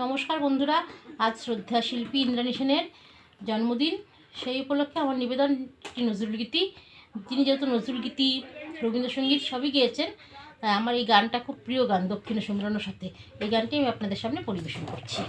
নমস্কার বন্ধুরা, আজ শ্রদ্ধা শিল্পী ইন্দ্রাণী সেনের জন্মদিন। সেই উপলক্ষে আমার নিবেদন একটি নজরুল গীতি। তিনি যেহেতু নজরুল গীতি, রবীন্দ্রসঙ্গীত সবই গেয়েছেন আমার এই গানটা খুব প্রিয় গান, দক্ষিণ সুন্দরানোর সাথে। এই গানটি আমি আপনাদের সামনে পরিবেশন করছি।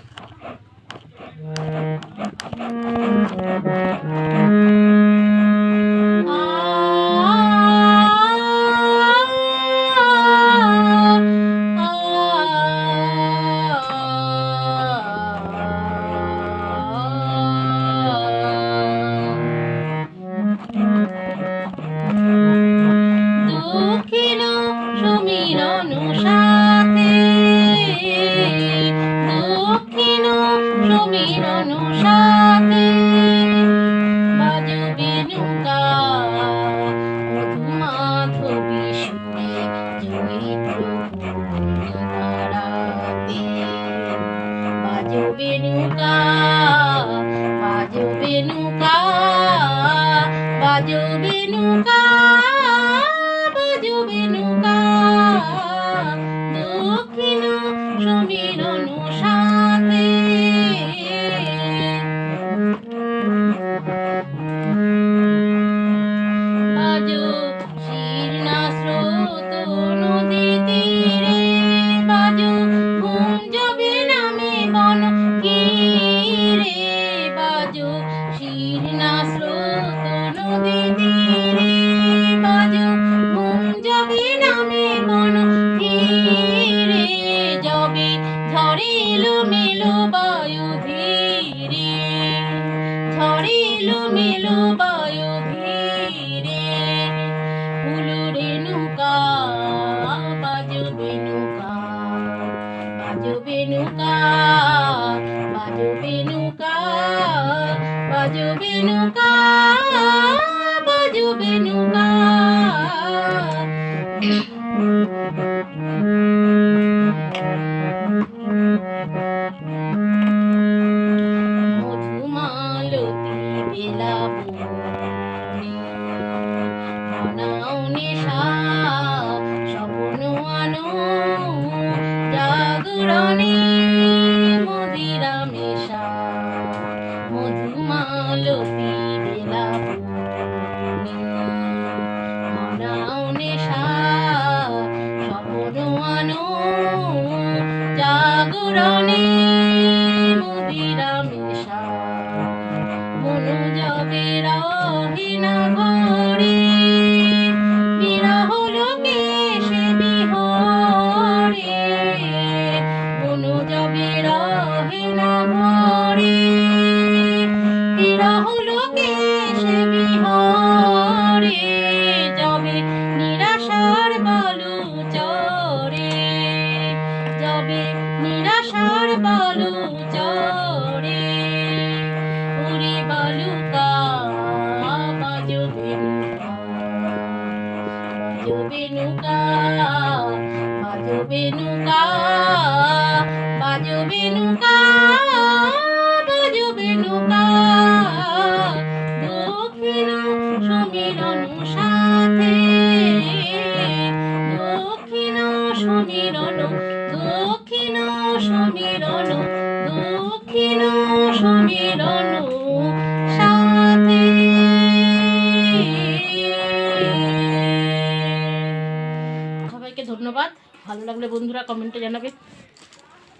বাজবে নৌকা বাজবে নৌকা দক্ষিণ সমীরণ ঝড়িল মেলো বায়ু ধীরে ঝড়িল মেলো বায়ু ধীরে। ফুলুরে নৌকা, বাজবে নৌকা বাজবে নৌকা বাজবে নৌকা বাজবে নৌকা। জাগরণে মদিরা বালু চরে। উড়ে বালুকা বাজবে নৌকা বাজবে নৌকা বাজবে নৌকা বাজবে নৌকা দক্ষিণ সমীরণ সাথে সবাইকে ধন্যবাদ। ভালো লাগলে বন্ধুরা কমেন্টে জানাবে।